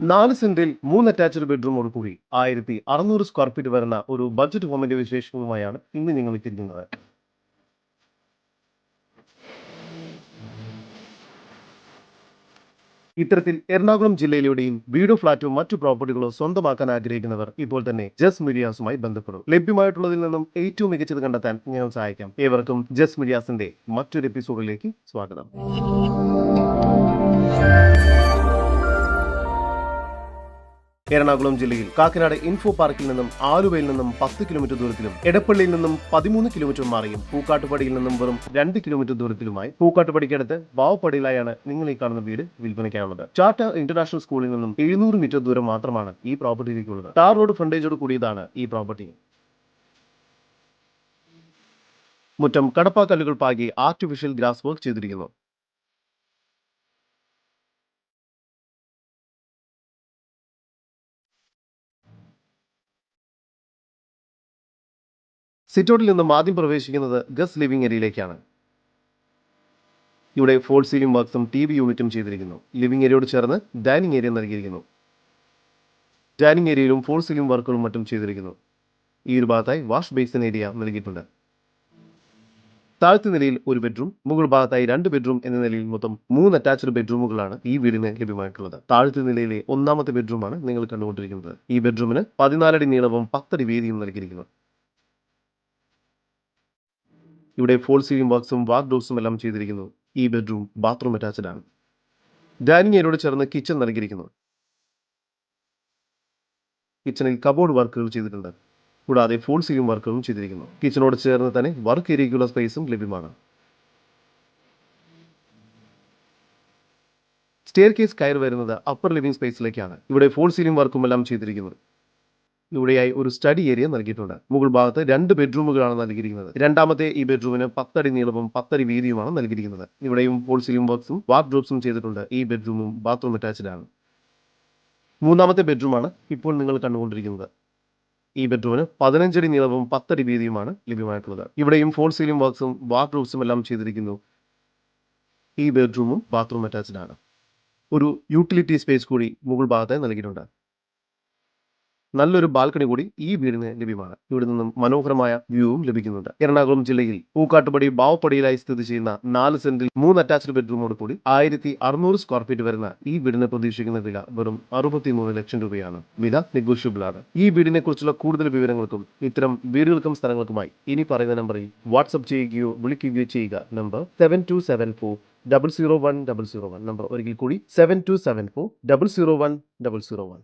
നാല് സെന്റിൽ മൂന്ന് അറ്റാച്ച്ഡ് ബെഡ്റൂമോട് കൂടി ആയിരത്തി അറുന്നൂറ് സ്ക്വയർ ഫീറ്റ് വരുന്ന ഒരു ബഡ്ജറ്റ് ഹോമിന്റെ വിശേഷവുമായാണ് ഇന്ന് നിങ്ങൾ എത്തിയിരിക്കുന്നത്. ഇത്തരത്തിൽ എറണാകുളം ജില്ലയിലൂടെയും വീടോ ഫ്ളാറ്റോ മറ്റു പ്രോപ്പർട്ടികളോ സ്വന്തമാക്കാൻ ആഗ്രഹിക്കുന്നവർ ഇപ്പോൾ തന്നെ ജസ് മീഡിയാസുമായി ബന്ധപ്പെടും. ലഭ്യമായിട്ടുള്ളതിൽ നിന്നും ഏറ്റവും മികച്ചത് കണ്ടെത്താൻ ഞങ്ങൾ സഹായിക്കാം. ഏവർക്കും ജസ് മീഡിയാസിന്റെ മറ്റൊരു എപ്പിസോഡിലേക്ക് സ്വാഗതം. എറണാകുളം ജില്ലയിൽ കാക്കനാട് ഇൻഫോ പാർക്കിൽ നിന്നും ആലുവയിൽ നിന്നും പത്ത് കിലോമീറ്റർ ദൂരത്തിലും എടപ്പള്ളിയിൽ നിന്നും പതിമൂന്ന് കിലോമീറ്റർ മാറിയും പൂക്കാട്ടുപടിയിൽ നിന്നും വെറും രണ്ട് കിലോമീറ്റർ ദൂരത്തിലുമായി പൂക്കാട്ടുപടിക്കടുത്ത് വാവപ്പടിയിലായാണ് നിങ്ങൾ ഈ കാണുന്ന വീട് വിൽപ്പനയ്ക്കായുള്ളത്. ചാർട്ട ഇന്റർനാഷണൽ സ്കൂളിൽ നിന്നും എഴുന്നൂറ് മീറ്റർ ദൂരം മാത്രമാണ് ഈ പ്രോപ്പർട്ടിയിലേക്കുള്ളത് ടാർ റോഡ് ഫ്രണ്ടേജോട് കൂടിയതാണ് ഈ പ്രോപ്പർട്ടി മുറ്റം കടപ്പാക്കല്ലുകൾ പാകി ആർട്ടിഫിഷ്യൽ ഗ്രാസ് വർക്ക് ചെയ്തിരിക്കുന്നു. സിറ്റൗട്ടിൽ നിന്നും ആദ്യം പ്രവേശിക്കുന്നത് ഗസ് ലിവിംഗ് ഏരിയയിലേക്കാണ്. ഇവിടെ ഫോൾ സീലിംഗ് വർക്ക്സും ടി വി യൂണിറ്റും ചെയ്തിരിക്കുന്നു. ലിവിംഗ് ഏരിയയോട് ചേർന്ന് ഡൈനിങ് ഏരിയ നൽകിയിരിക്കുന്നു. ഡൈനിങ് ഏരിയയിലും ഫോൾ സീലിംഗ് വർക്കുകളും മറ്റും ചെയ്തിരിക്കുന്നു. ഈ ഒരു ഭാഗത്തായി വാഷ് ബേസിൻ ഏരിയ നൽകിയിട്ടുണ്ട്. താഴത്തെ നിലയിൽ ഒരു ബെഡ്റൂം മുകൾ ഭാഗത്തായി രണ്ട് ബെഡ്റൂം എന്ന നിലയിൽ മൊത്തം മൂന്ന് അറ്റാച്ച്ഡ് ബെഡ്റൂമുകളാണ് ഈ വീടിന് ലഭ്യമായിട്ടുള്ളത്. താഴത്തെ നിലയിലെ ഒന്നാമത്തെ ബെഡ്റൂമാണ് നിങ്ങൾ കണ്ടുകൊണ്ടിരിക്കുന്നത്. ഈ ബെഡ്റൂമിന് പതിനാലടി നീളവും പത്തടി വീതിയും നൽകിയിരിക്കുന്നു. ഇവിടെ ഫോൾ സീലിംഗ് വർക്ക്സും വാർഡ്രോബ്സും എല്ലാം ചെയ്തിരിക്കുന്നു. ഈ ബെഡ്റൂം ബാത്റൂം അറ്റാച്ച്ഡ് ആണ്. ഡൈനിങ് ഏരിയോട് ചേർന്ന് കിച്ചൺ നൽകിയിരിക്കുന്നു. കിച്ചണിൽ കബോർഡ് വർക്കുകൾ ചെയ്തിട്ടുണ്ട്. കൂടാതെ ഫോൾ സീലിംഗ് വർക്കുകളും ചെയ്തിരിക്കുന്നു. കിച്ചണോട് ചേർന്ന് തന്നെ വർക്ക് ഏരിയയ്ക്കുള്ള സ്പേസും ലഭ്യമാണ്. സ്റ്റെയർ കേസ് കയറി വരുന്നത് അപ്പർ ലിവിംഗ് സ്പേസിലേക്കാണ് ഇവിടെ ഫോൾ സീലിംഗ് വർക്കും എല്ലാം ചെയ്തിരിക്കുന്നത് ഇവിടെയായി ഒരു സ്റ്റഡി ഏരിയ നൽകിയിട്ടുണ്ട്. മുകൾ ഭാഗത്ത് രണ്ട് ബെഡ്റൂമുകളാണ് നൽകിയിരിക്കുന്നത്. രണ്ടാമത്തെ ഈ ബെഡ്റൂമിന് പത്തടി നീളവും പത്തടി വീതിയുമാണ് നൽകിയിരിക്കുന്നത്. ഇവിടെയും ഫോൾ സീലിംഗ് വർക്ക്സും വാർഡ്രോബ്സും ചെയ്തിട്ടുണ്ട്. ഈ ബെഡ്റൂമും ബാത്റൂം അറ്റാച്ച്ഡ് ആണ്. മൂന്നാമത്തെ ബെഡ്റൂമാണ് ഇപ്പോൾ നിങ്ങൾ കണ്ടുകൊണ്ടിരിക്കുന്നത്. ഈ ബെഡ്റൂമിന് പതിനഞ്ചടി നീളവും പത്തടി വീതിയുമാണ് ലഭ്യമായിട്ടുള്ളത്. ഇവിടെയും ഫോൾ സീലിംഗ് വർക്ക്സും വാർഡ്രോബ്സും എല്ലാം ചെയ്തിരിക്കുന്നു. ഈ ബെഡ്റൂമും ബാത്റൂം അറ്റാച്ച്ഡ് ആണ്. ഒരു യൂട്ടിലിറ്റി സ്പേസ് കൂടി മുകൾ ഭാഗത്തായി നൽകിയിട്ടുണ്ട്. നല്ലൊരു ബാൽക്കണി കൂടി ഈ വീടിന് ലഭ്യമാണ്. ഇവിടെ നിന്നും മനോഹരമായ വ്യൂവും ലഭിക്കുന്നുണ്ട്. എറണാകുളം ജില്ലയിൽ പൂക്കാട്ടുപടി ബാവപ്പടിയിലായി സ്ഥിതി ചെയ്യുന്ന നാല് സെന്റിൽ മൂന്ന് അറ്റാച്ച്ഡ് ബെഡ്റൂമോട് കൂടി ആയിരത്തി അറുന്നൂറ് സ്ക്വയർ ഫീറ്റ് വരുന്ന ഈ വീടിന് പ്രതീക്ഷിക്കുന്ന വില വെറും അറുപത്തിമൂന്ന് ലക്ഷം രൂപയാണ്. വില നെഗോഷ്യബിൾ ആണ് ഈ വീടിനെ കുറിച്ചുള്ള കൂടുതൽ വിവരങ്ങൾക്കും ഇത്തരം വീടുകൾക്കും സ്ഥലങ്ങൾക്കുമായി ഇനി പറയുന്ന നമ്പറിൽ വാട്സപ്പ് ചെയ്യുകയോ വിളിക്കുകയോ ചെയ്യുക. Number seven two seven four double zero one double zero one. Number ഒരിക്കൽ കൂടി seven two seven four double zero one double zero one.